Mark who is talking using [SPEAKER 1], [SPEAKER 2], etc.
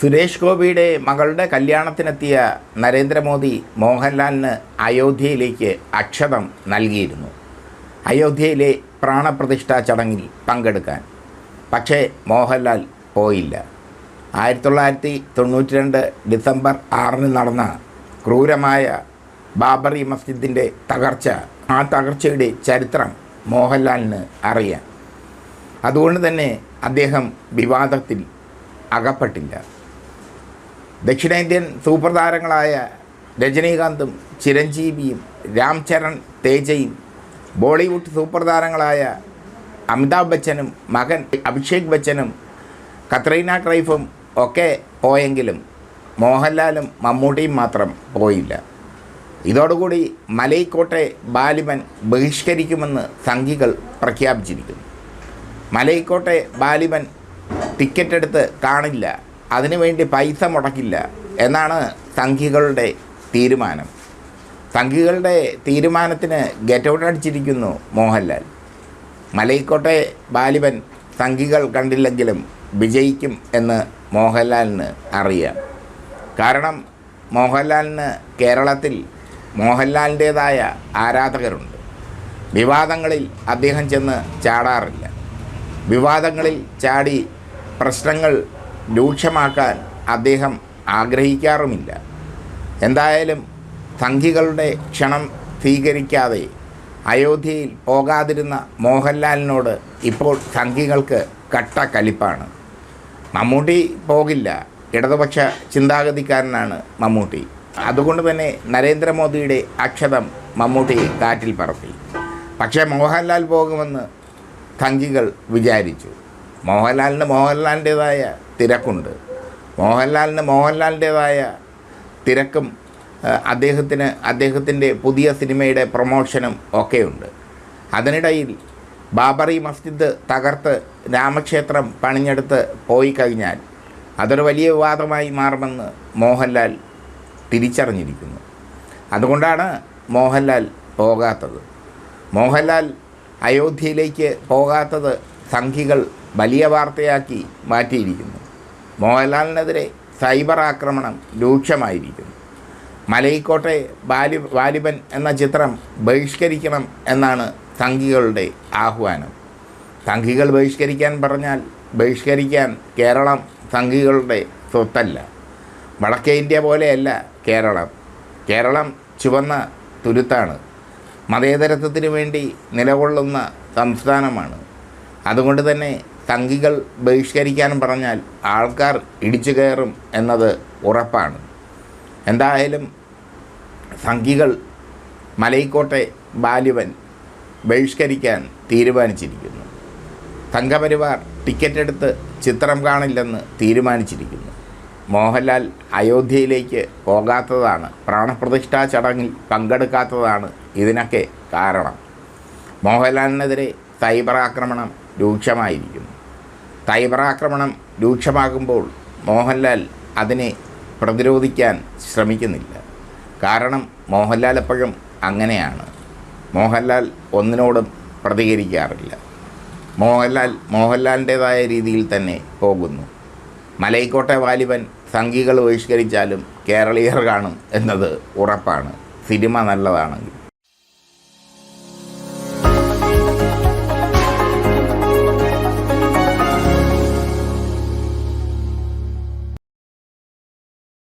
[SPEAKER 1] സുരേഷ് ഗോപിയുടെ മകളുടെ കല്യാണത്തിനെത്തിയ നരേന്ദ്രമോദി മോഹൻലാലിന് അയോധ്യയിലേക്ക് അക്ഷതം നൽകിയിരുന്നു. അയോധ്യയിലെ പ്രാണപ്രതിഷ്ഠാ ചടങ്ങിൽ പങ്കെടുക്കാൻ. പക്ഷേ മോഹൻലാൽ പോയില്ല. ആയിരത്തി തൊള്ളായിരത്തി തൊണ്ണൂറ്റി രണ്ട് ഡിസംബർ ആറിന് നടന്ന ക്രൂരമായ ബാബറി മസ്ജിദിന്റെ തകർച്ച ആ തകർച്ചയുടെ ചരിത്രം മോഹൻലാലിന് അറിയാം. അതുകൊണ്ട് തന്നെ അദ്ദേഹം വിവാദത്തിൽ അകപ്പെട്ടില്ല. ദക്ഷിണേന്ത്യൻ സൂപ്പർ താരങ്ങളായ രജനീകാന്തും ചിരഞ്ജീവിയും രാം ചരൺ തേജയും ബോളിവുഡ് സൂപ്പർ താരങ്ങളായ അമിതാഭ് ബച്ചനും മകൻ അഭിഷേക് ബച്ചനും കത്രീന ക്രൈഫും ഒക്കെ പോയെങ്കിലും മോഹൻലാലും മമ്മൂട്ടിയും മാത്രം പോയില്ല. ഇതോടുകൂടി മലൈക്കോട്ടെ ബാലിമൻ ബഹിഷ്കരിക്കുമെന്ന് സംഘികൾ പ്രഖ്യാപിച്ചിരിക്കുന്നു. മലൈക്കോട്ടെ ബാലിമൻ ടിക്കറ്റ് എടുത്ത് കാണില്ല. അതിനുവേണ്ടി പൈസ മുടക്കില്ല എന്നാണ് സംഘികളുടെ തീരുമാനം. സംഘികളുടെ തീരുമാനത്തിന് ഗെറ്റ് ഔട്ട് അടിച്ചിരിക്കുന്നു മോഹൻലാൽ. മലയിക്കോട്ടെ ബാലിബൻ സംഘികൾ കണ്ടില്ലെങ്കിലും വിജയിക്കും എന്ന് മോഹൻലാലിന് അറിയാം. കാരണം മോഹൻലാലിന് കേരളത്തിൽ മോഹൻലാലിന്റേതായ ആരാധകരുണ്ട്. വിവാദങ്ങളിൽ അദ്ദേഹം ചെന്ന് ചാടാറില്ല. വിവാദങ്ങളിൽ ചാടി പ്രശ്നങ്ങൾ രൂക്ഷമാക്കാൻ അദ്ദേഹം ആഗ്രഹിക്കാറുമില്ല. എന്തായാലും സംഘികളുടെ ക്ഷണം സ്വീകരിക്കാതെ അയോധ്യയിൽ പോകാതിരുന്ന മോഹൻലാലിനോട് ഇപ്പോൾ സംഘികൾക്ക് കട്ട കലിപ്പാണ് മമ്മൂട്ടി പോകില്ല. ഇടതുപക്ഷ ചിന്താഗതിക്കാരനാണ് മമ്മൂട്ടി. അതുകൊണ്ട് തന്നെ നരേന്ദ്രമോദിയുടെ അക്ഷതം മമ്മൂട്ടി കാറ്റിൽ പറത്തി. പക്ഷേ മോഹൻലാൽ പോകുമെന്ന് സംഘികൾ വിചാരിച്ചു. മോഹൻലാലിന് മോഹൻലാലിന്റേതായ തിരക്കുണ്ട്. മോഹൻലാലിന് മോഹൻലാലിന്റേതായ തിരക്കും അദ്ദേഹത്തിന് അദ്ദേഹത്തിന്റെ പുതിയ സിനിമയുടെ പ്രൊമോഷനും ഒക്കെയുണ്ട്. അതിനിടയിൽ ബാബറി മസ്ജിദ് തകർത്ത് രാമക്ഷേത്രം പണിഞ്ഞെടുത്ത് പോയി കഴിഞ്ഞാൽ അതൊരു വലിയ വിവാദമായി മാറുമെന്ന് മോഹൻലാൽ തിരിച്ചറിഞ്ഞിരിക്കുന്നു. അതുകൊണ്ടാണ് മോഹൻലാൽ പോകാത്തത്. മോഹൻലാൽ അയോധ്യയിലേക്ക് പോകാത്തത് സംഘികൾ വലിയ വാർത്തയാക്കി മാറ്റിയിരിക്കുന്നു. മോഹൻലാലിനെതിരെ സൈബർ ആക്രമണം രൂക്ഷമായിരിക്കുന്നു. മലയിക്കോട്ടെ ബാലി വാലിബൻ എന്ന ചിത്രം ബഹിഷ്കരിക്കണം എന്നാണ് സംഘികളുടെ ആഹ്വാനം. സംഘികൾ ബഹിഷ്കരിക്കാൻ പറഞ്ഞാൽ ബഹിഷ്കരിക്കാൻ കേരളം സംഘികളുടെ സ്വത്തല്ല. വടക്കേ ഇന്ത്യ പോലെയല്ല കേരളം. കേരളം ചുവന്ന തുരുത്താണ്. മതേതരത്വത്തിന് വേണ്ടി നിലകൊള്ളുന്ന സംസ്ഥാനമാണ്. അതുകൊണ്ട് തന്നെ തങ്കികൾ ബഹിഷ്കരിക്കാൻ പറഞ്ഞാൽ ആൾക്കാർ ഇടിച്ചു കയറും എന്നത് ഉറപ്പാണ്. എന്തായാലും സംഘികൾ മലയിക്കോട്ടെ ബാലുവൻ ബഹിഷ്കരിക്കാൻ തീരുമാനിച്ചിരിക്കുന്നു. സംഘപരിവാർ ടിക്കറ്റ് എടുത്ത് ചിത്രം കാണില്ലെന്ന് തീരുമാനിച്ചിരിക്കുന്നു. മോഹൻലാൽ അയോധ്യയിലേക്ക് പോകാത്തതാണ് പ്രാണപ്രതിഷ്ഠാ ചടങ്ങിൽ പങ്കെടുക്കാത്തതാണ് ഇതിനൊക്കെ കാരണം. മോഹൻലാലിനെതിരെ സൈബർ ആക്രമണം രൂക്ഷമായിരിക്കുന്നു ആക്രമണം രൂക്ഷമാകുമ്പോൾ മോഹൻലാൽ അതിനെ പ്രതിരോധിക്കാൻ ശ്രമിക്കുന്നില്ല. കാരണം മോഹൻലാൽ എപ്പോഴും അങ്ങനെയാണ്. മോഹൻലാൽ ഒന്നിനോടും പ്രതികരിക്കാറില്ല. മോഹൻലാൽ മോഹൻലാലിന്റേതായ രീതിയിൽ തന്നെ പോകുന്നു. മലൈക്കോട്ടെ വാലിബൻ സംഘികൾ ബഹിഷ്കരിച്ചാലും കേരളീയർ കാണും എന്നത് ഉറപ്പാണ്. സിനിമ നല്ലതാണെങ്കിൽ.